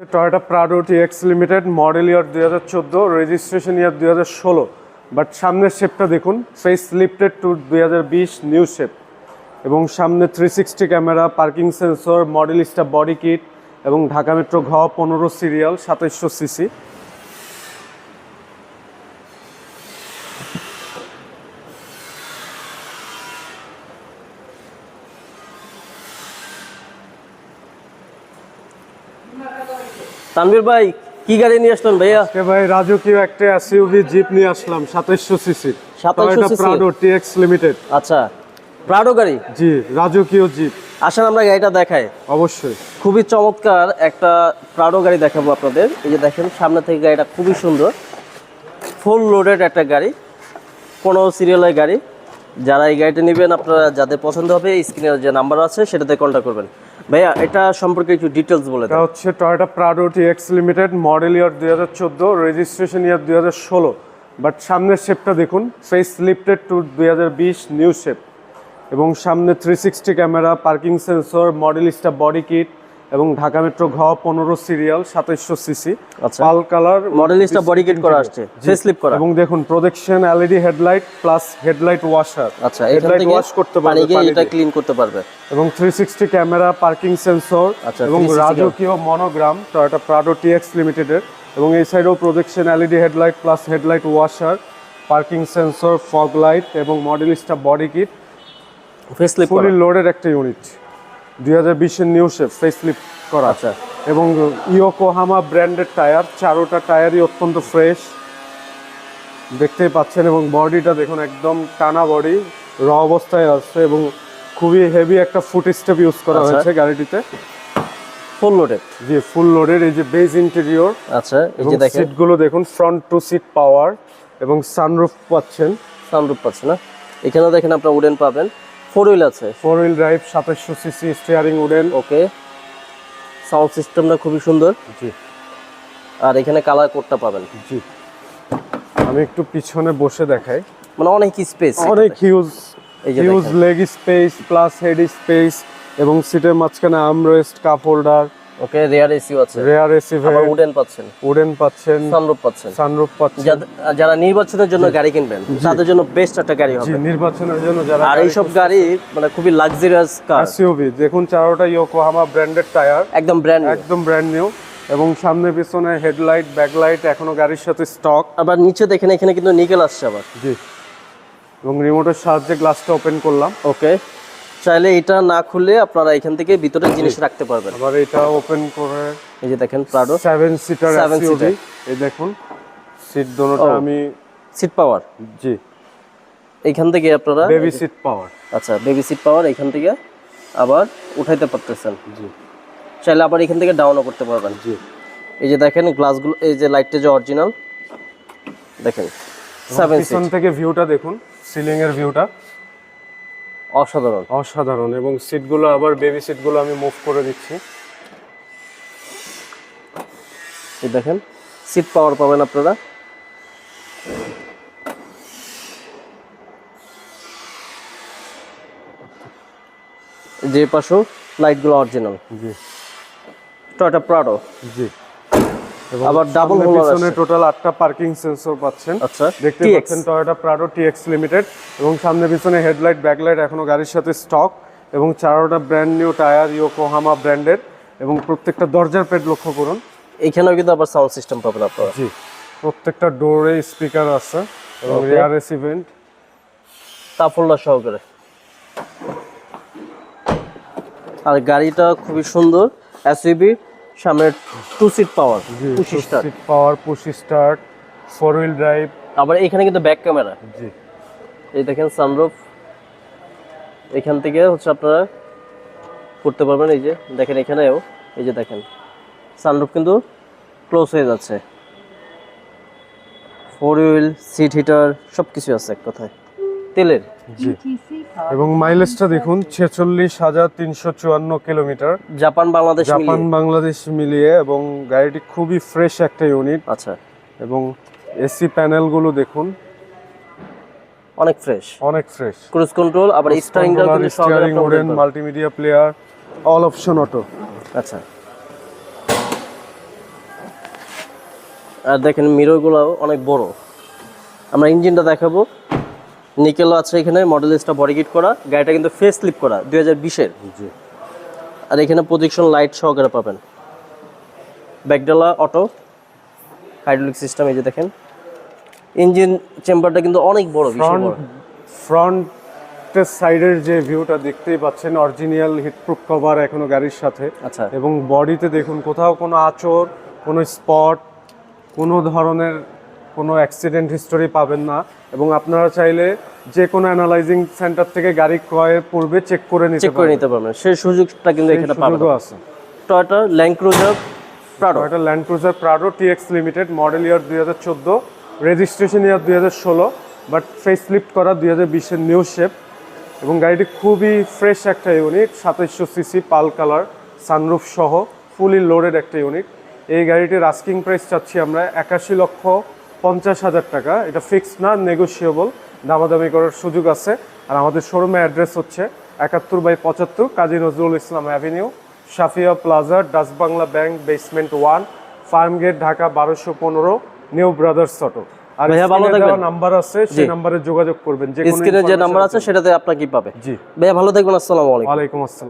Toyota Prado TX limited model year দুই হাজার চোদ্দ রেজিস্ট্রেশন ইয়ার দুই হাজার ষোলো। বাট সামনের শেপটা দেখুন সেই লিফটেড টু দুই হাজার বিশ নিউ শেপ এবং সামনে three sixty camera parking sensor Modellista body kit এবং ঢাকা মেট্রো ঘ পনেরো সিরিয়াল সাতাইশশো সিসি তানভীর ভাই কি গাড়ি নিয়ে আসলেন ভাইয়া? কে ভাই রাজকীয় একটা এসইউভি জিপ নিয়ে আসলাম সাতাইশশো cc 2700 cc? Prado TX limited আচ্ছা প্রাডো গাড়ি? জি রাজকীয় জিপ আসেন আমরা গাড়িটা দেখাই। অবশ্যই। খুবই চমৎকার একটা প্রাডো গাড়ি দেখাবো আপনাদের। এই যে দেখেন সামনে থেকে গাড়িটা খুবই সুন্দর। ফুল লোডেড একটা গাড়ি পনেরো সিরিয়ালের গাড়ি। যারা এই গাড়িটা নেবেন আপনারা যাদের পছন্দ হবে স্ক্রিনের যে নাম্বার আছে সেটাতে কন্ট্যাক্ট করবেন। ভাইয়া এটা সম্পর্কে কিছু ডিটেলস বলে দাও হচ্ছে Toyota Prado TX limited model year দুই হাজার চোদ্দ রেজিস্ট্রেশন ইয়ার দুই হাজার ষোলো। বাট সামনের শেপটা দেখুন ফেস লিফটেড টু দুই হাজার বিশ নিউ শেপ এবং সামনে three sixty camera parking sensor Modellista body kit এবং ঢাকা মেট্রো ঘ পনেরো সিরিয়াল সাতাইশশো সিসি। আচ্ছা। পাল কালার মডেলিস্টটা বডি কিট করা আসছে ফেস স্লিপ করা। এবং দেখুন projection LED headlight plus headlight washer আচ্ছা হেডলাইট ওয়াশ করতে পারবে পানি এটা ক্লিন করতে পারবে। এবং three sixty camera parking sensor এবং রাজকীয় মনোগ্রাম টয়োটা প্রাডো টিএক্স লিমিটেডের এবং এই সাইডেও projection LED headlight plus headlight washer parking sensor fog light এবং Modellista body kit face slip fully loaded একটা ইউনিট দুই হাজার বিশের নিউ শেপ ফেস লিপ করা আচ্ছা এবং ইয়োকোহামা ব্র্যান্ডেড টায়ার চারোটা টায়ারই অত্যন্ত ফ্রেশ দেখতেই পাচ্ছেন এবং বডিটা দেখুন একদম টানা বডি র অবস্থায় আছে এবং খুবই হেভি একটা ফুট স্টেপ ইউজ করা আচ্ছা। হয়েছে গাড়িটিতে। ফুল লোডেড যে ফুল লোডের এই যে বেজ ইন্টেরিয়র আচ্ছা এই যে দেখেন। সিটগুলো দেখুন ফ্রন্ট টু সিট পাওয়ার এবং সানরুফ পাচ্ছেন। সানরুফ পাচ্ছে না। এখানেও দেখেন আপনার উডেন পাবেন। ফোর হুইল আছে? ফোর হুইল ড্রাইভ সাতাশশো cc steering wooden okay. Sound সিস্টেমটা খুবই সুন্দর। জি। আর এখানে কালার কোডটা পাবেন। জি। আমি একটু পিছনে বসে দেখাই। মানে অনেক স্পেস অনেক হিউজ এই যে huge. Leg space plus head space এবং সিটের মাঝখানে armrest cup holder okay rear SEO আছে। রেয়ার এসি আবার উডেন পাচ্ছেন। উডেন পাচ্ছেন সানরুফ পাচ্ছেন। সানরুফ পাচ্ছেন। যারা নির্বাচনের জন্য গাড়ি কিনবেন তাদের জন্য বেস্ট একটা গাড়ি হবে। নির্বাচনের জন্য যারা আর এইসব গাড়ি মানে খুবই লাক্সারিয়াস কার এসইউভি দেখুন চারোটা ইয়োকোহামা ব্র্যান্ডেড টায়ার একদম ব্র্যান্ড একদম ব্র্যান্ড নিউ এবং সামনে পিছনে হেডলাইট ব্যাকলাইট এখনও গাড়ির সাথে স্টক আবার নিচে দেখেন এখানে কিন্তু নিকেল আসছে আবার। জি। এবং রিমোটের সাহায্যে গ্লাসটা ওপেন করলাম। ওকে চাইলে এটা না খুললে আপনারা এখান থেকে ভিতরে জিনিস রাখতে পারবেন। আবার এটা ওপেন করে এই যে দেখেন Prado seven seater Seven SUV এই দেখুন সিট দোনোটা আমি সিট পাওয়ার জি। এইখান থেকে আপনারা বেবি সিট পাওয়ার আচ্ছা বেবি সিট পাওয়ার এখান থেকে আবার উঠাইতে পারতেছেন। জি। চাইলে আবার এখান থেকে ডাউনও করতে পারবেন। জি। এই যে দেখেন গ্লাসগুলো এই যে লাইটটা যে অরিজিনাল দেখেন। সেভেন পিছন থেকে ভিউটা দেখুন সিলিং এর ভিউটা অসাধারণ। অসাধারণ এবং সিটগুলো আবার বেবি সিটগুলো আমি মুভ করে দিচ্ছি। এই দেখেন সিট পাওয়ার পাবেন আপনারা। যে পাশেও লাইটগুলো অরিজিনাল জি। টয়টা প্রাডো জি। আবার ডাবল পিছনে টোটাল আটটা পার্কিং সেন্সর পাচ্ছেন। আচ্ছা দেখতে পাচ্ছেন টয়োটা প্রাডো টিএক্স লিমিটেড এবং সামনে পিছনে হেডলাইট ব্যাকলাইট এখনও গাড়ির সাথে স্টক এবং চারোটা ব্র্যান্ড নিউ টায়ার ইয়োকোহামা ব্র্যান্ডের এবং প্রত্যেকটা দরজার পেড লক্ষ্য করুন। এখানেও কিন্তু আবার সাউন্ড সিস্টেম পাবেন আপনারা। জি প্রত্যেকটা ডোরে স্পিকার আছে এবং. রেয়ার ইভেন্ট কাপ সহকারে। আর গাড়িটা খুবই সুন্দর এসইবি সামনে two seat power push start seat power push start four wheel drive আবার এখানে কিন্তু ব্যাক ক্যামেরা জি। এই দেখেন সানরুফ এখান থেকে হচ্ছে আপনারা করতে পারবেন এই যে দেখেন এখানেও এই যে দেখেন। সানরুফ কিন্তু ক্লোজ হয়ে যাচ্ছে। ফোর হুইল সিট হিটার সব কিছু আছে এক কথায়। তেলের। জি। এবং মাইলেজটা দেখুন ছেচল্লিশ হাজার তিনশো চুয়ান্ন kilometre. Japan Bangladesh Japan Bangladesh মিলিয়ে এবং গাড়িটি খুবই ফ্রেশ একটা ইউনিট আচ্ছা। এবং এসি প্যানেলগুলো দেখুন। অনেক ফ্রেশ অনেক ফ্রেশ ক্রুজ কন্ট্রোল আবার স্টারিংটাও কিন্তু steering multimedia player all option auto আচ্ছা। আর দেখেন মিররগুলোও অনেক বড়। আমরা ইঞ্জিনটা দেখাবো। নিকেলও আছে এখানে মডেলিস্টটা বডি কিট করা গাড়িটা কিন্তু ফেস স্লিপ করা দুই হাজার বিশের। আর এখানে প্রজেকশন লাইট সহকারে পাবেন। ব্যাকডালা অটো হাইড্রোলিক সিস্টেম এই যে দেখেন। ইঞ্জিন চেম্বারটা কিন্তু অনেক বড় বিশাল ফ্রন্ট বড়। ফ্রন্টের সাইডের যে ভিউটা দেখতেই পাচ্ছেন অরিজিনাল হিটপ্রুফ কভার এখনও গাড়ির সাথে। আচ্ছা। এবং বডিতে দেখুন কোথাও কোনো আচর কোনো স্পট কোনো ধরনের কোনো অ্যাক্সিডেন্ট হিস্টোরি পাবেন না এবং আপনারা চাইলে যে কোনো অ্যানালাইজিং সেন্টার থেকে গাড়ি ক্রয়ের পূর্বে চেক করে নিতে চেক করে নিতে পারবেন। সেই সুযোগটা কিন্তু এখানে পাবেন। আছে। টয়টা ল্যান্ড ক্রুজার প্রাডো এটা Land Cruiser Prado TX limited model year দুই হাজার চোদ্দ রেজিস্ট্রেশন ইয়ার দুই হাজার ষোলো বাট ফেস লিফট করা দুই হাজার বিশের নিউ শেপ এবং গাড়িটি খুবই ফ্রেশ একটা ইউনিট সাতাইশশো সিসি পাল কালার সানরুফ সহ ফুলি লোডেড একটা ইউনিট এই গাড়িটির আস্কিং প্রাইস চাচ্ছি আমরা একাশি লক্ষ পঞ্চাশ হাজার টাকা। এটা ফিক্সড না নেগোশিয়েবল দামাদামি করার সুযোগ আছে। আর আমাদের শোরুমে অ্যাড্রেস হচ্ছে একাত্তর বাই পঁচাত্তর Kazi Nazrul Islam avenue Safia plaza Dutch Bangla bank basement one farm gate Dhaka বারোশো পনেরো নিউ ব্রাদার্স অটো আর ভাইয়া, ভালো থাকবেন। নাম্বার আছে সেই নাম্বারে যোগাযোগ করবেন। যে স্ক্রিনে যে নাম্বার আছে সেটাতে আপনার কি পাবে? জি। ভাইয়া ভালো থাকবেন আসসালামু আলাইকুম। ওয়ালাইকুম আসসালাম।